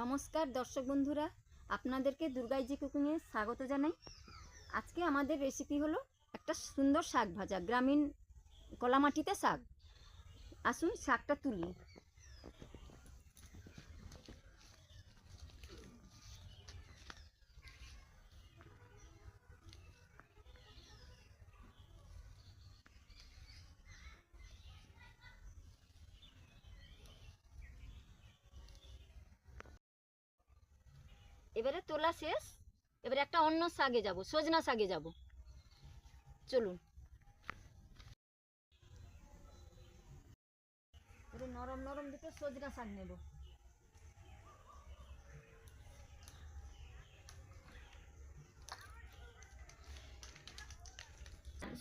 নমস্কার দর্শক বন্ধুরা, আপনাদেরকে দুর্গাইজি কুকিংয়ে স্বাগত জানাই। আজকে আমাদের রেসিপি হলো একটা সুন্দর শাক ভাজা, গ্রামীণ কলামাটিতে শাক। আসুন শাকটা তুলি। এবারে তোলা শেষ, এবারে একটা অন্য শাকে যাব, সজনা শাকে যাব। চলুন। নরম নরম দুটো সজনা শাক নেব।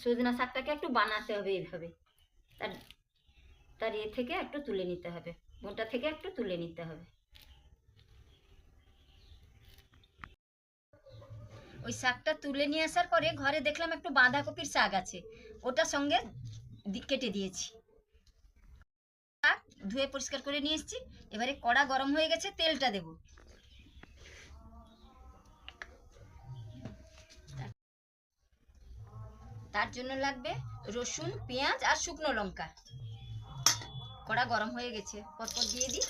সজনা শাকটাকে একটু বানাতে হবে এইভাবে। তার তার এ থেকে একটু তুলে নিতে হবে। মোটা থেকে একটু তুলে নিতে হবে। ওই শাকটা তুলে নিয়ে আসার পরে ঘরে দেখলাম একটু বাঁধাকপির শাক আছে। ওটার সঙ্গে কেটে দিয়েছি। শাক ধুয়ে পরিষ্কার করে নিয়ে এসেছি। এবারে কড়া গরম হয়ে গেছে, তেলটা দেব। তার জন্য লাগবে রসুন, পেঁয়াজ আর শুকনো লঙ্কা। কড়া গরম হয়ে গেছে। পরপর দিয়ে দিই।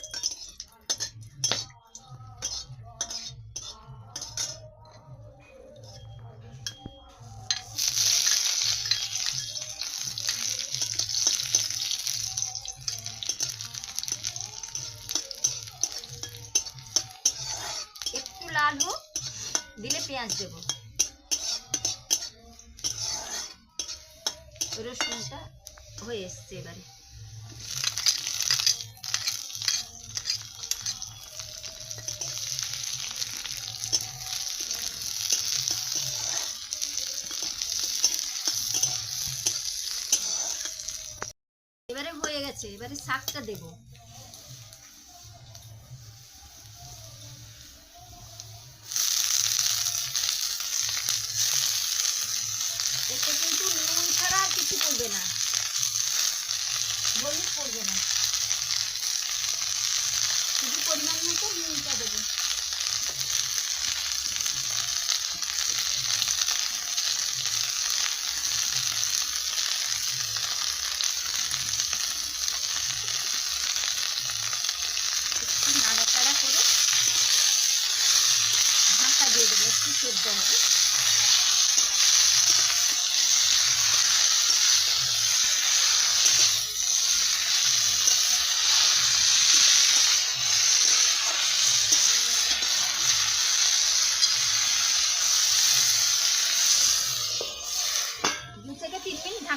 হোক দিলে পেঁয়াজ দেব। রসুনটা হয়ে এসছে এবারে। এবারে হয়ে গেছে এবারে শাকটা দেবো। পড়বে না। হলুদ পড়বে না। শুধু পরিমাণ মতো নুনটা দেবো। করে দিয়ে একটু সেদ্ধ হবে।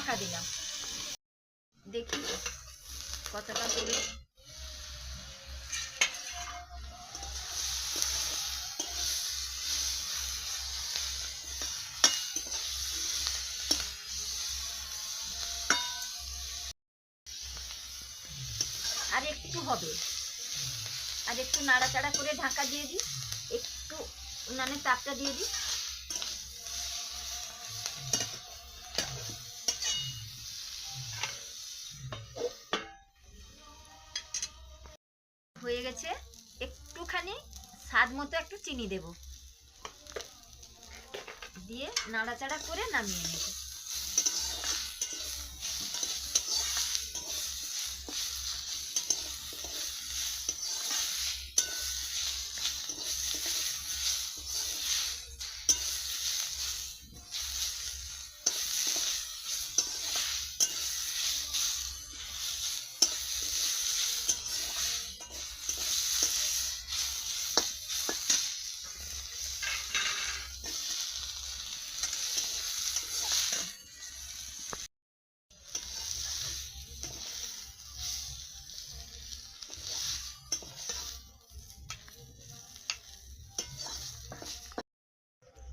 ঢাকা দিলাম। দেখি কতটা হলো। আর একটু হবে। আর একটু নাড়াচাড়া করে ঢাকা দিয়ে দিই। একটু উনানের তাপটা দিয়ে দিই। গেছে একটুখানি স্বাদ মতো একটু চিনি দেব। দিয়ে নাড়াচাড়া করে নামিয়ে নেব।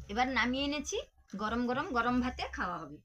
এবার নামিয়ে এনেছি গরম গরম গরম ভাতে খাওয়া হবে।